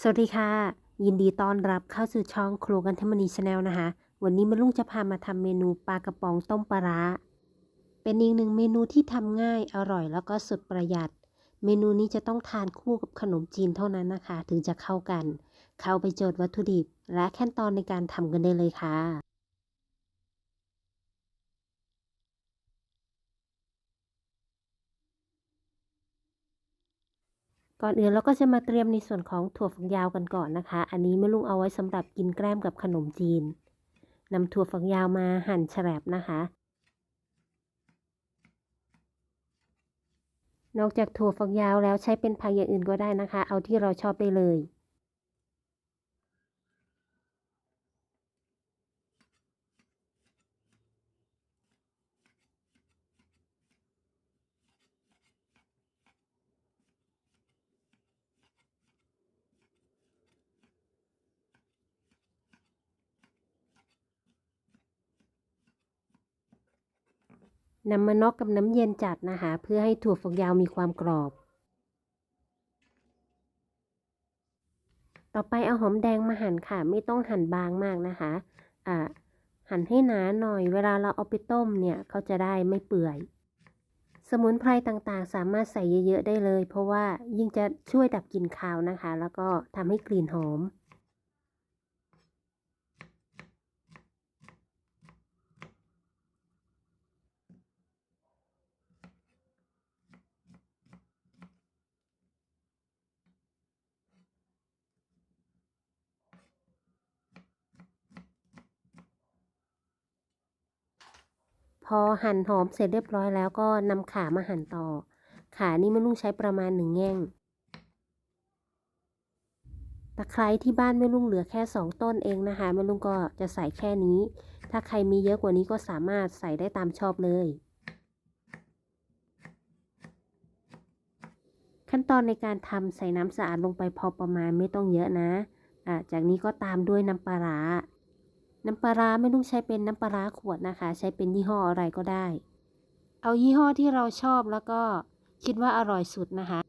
สวัสดีค่ะ ยินดีต้อนรับเข้าสู่ช่องครัวกันเทมณีชาแนลนะคะ วันนี้แม่ลุงจะพามาทำเมนูปลากระป๋องต้มปลาร้าเป็นอีกหนึ่งเมนูที่ทำง่ายอร่อยแล้วก็สุดประหยัด เมนูนี้จะต้องทานคู่กับขนมจีนเท่านั้นนะคะ ถึงจะเข้ากัน เข้าไปโจทย์วัตถุดิบ และขั้นตอนในการทำกันได้เลยค่ะ ก่อนอื่นเราก็จะมาเตรียมในส่วนของถั่วฝักยาวกันก่อนนะคะ อันนี้แม่ลุงเอาไว้สำหรับกินแกล้มกับขนมจีนนำถั่วฝักยาวมาหั่นแฉลบนะคะ นอกจากถั่วฝักยาวแล้วใช้เป็นผักอย่างอื่นก็ได้นะคะ เอาที่เราชอบได้เลย นำมานอกกับน้ำเย็นจัดนะคะ เพื่อให้ถั่วฝักยาวมีความกรอบ ต่อไปเอาหอมแดงมาหั่นค่ะ ไม่ต้องหั่นบางมากนะคะอ่าหั่นให้หนาหน่อย เวลาเราเอาไปต้มเนี่ยเขาจะได้ไม่เปื่อย สมุนไพรต่างๆ สามารถใส่เยอะๆได้เลย เพราะว่ายิ่งจะช่วยดับกลิ่นคาวนะคะ แล้วก็ทำให้กลิ่นหอม พอหั่นหอมเสร็จเรียบร้อยแล้วก็นำขามาหั่นต่อ ขานี่ไม่ลุงใช้ประมาณหนึ่งแง่งตะไคร้ที่บ้านแม่ลุงเหลือแค่สองต้นเองนะคะแม่ลุงก็จะใส่แค่นี้ ถ้าใครมีเยอะกว่านี้ก็สามารถใส่ได้ตามชอบเลย ขั้นตอนในการทำใส่น้ำสะอาดลงไปพอประมาณไม่ต้องเยอะนะอะจากนี้ก็ตามด้วยน้ำปลาร้า น้ำปลาร้าไม่ต้องใช้เป็นน้ำปลาร้าขวดนะคะ ใช้เป็นยี่ห้ออะไรก็ได้ เอายี่ห้อที่เราชอบแล้วก็คิดว่าอร่อยสุดนะคะ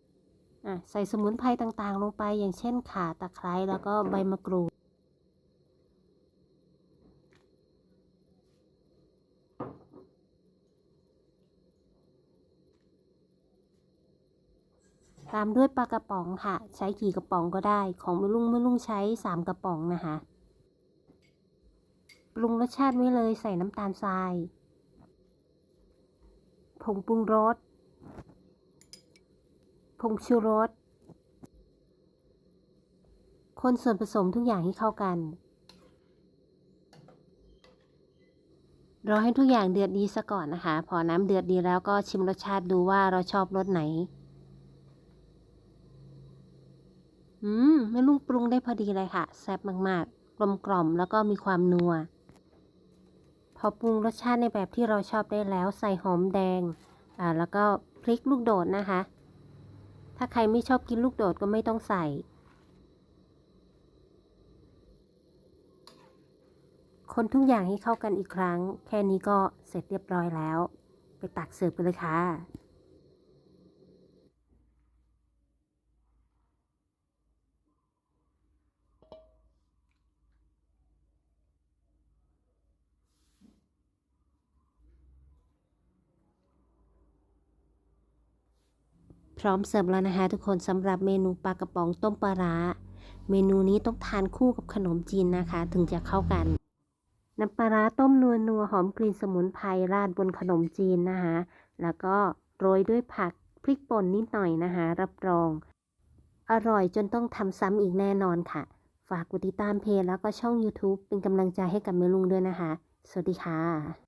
อะใส่สมุนไพรต่างๆ ลงไปอย่างเช่นข่าตะไคร้แล้วก็ใบมะกรูดตามด้วยปลากระป๋องค่ะ ใช้กี่กระป๋องก็ได้ ของไม่ลุงไม่ลุงใช้สามกระป๋องนะคะ ปรุงรสชาติไว้เลยใส่น้ำตาลทราย ผงปรุงรส ผงชูรส คนส่วนผสมทุกอย่างให้เข้ากัน รอให้ทุกอย่างเดือดดีซะก่อนนะคะ พอน้ำเดือดดีแล้วก็ชิมรสชาติดูว่าเราชอบรสไหน อืมแม่ลุงปรุงได้พอดีเลยค่ะ แซ่บมากๆกลมกล่อมแล้วก็มีความนัว พอปรุงรสชาติในแบบที่เราชอบได้แล้วใส่หอมแดงอ่าแล้วก็พริกลูกโดดนะคะ ถ้าใครไม่ชอบกินลูกโดดก็ไม่ต้องใส่ คนทุกอย่างให้เข้ากันอีกครั้ง แค่นี้ก็เสร็จเรียบร้อยแล้ว ไปตักเสิร์ฟกันเลยค่ะ พร้อมเสิร์ฟแล้วนะคะทุกคนสำหรับเมนูปลากระป๋องต้มปลาร้า เมนูนี้ต้องทานคู่กับขนมจีนนะคะ ถึงจะเข้ากัน น้ำปลาร้าต้มนัวนัวหอมกลิ่นสมุนไพรราดบนขนมจีนนะคะ แล้วก็โรยด้วยผักพริกป่นนิดหน่อยนะคะ รับรอง อร่อยจนต้องทำซ้ำอีกแน่นอนค่ะ ฝากกดติดตามเพจแล้วก็ช่อง YouTube เป็นกำลังใจให้กับเมลุงด้วยนะคะ สวัสดีค่ะ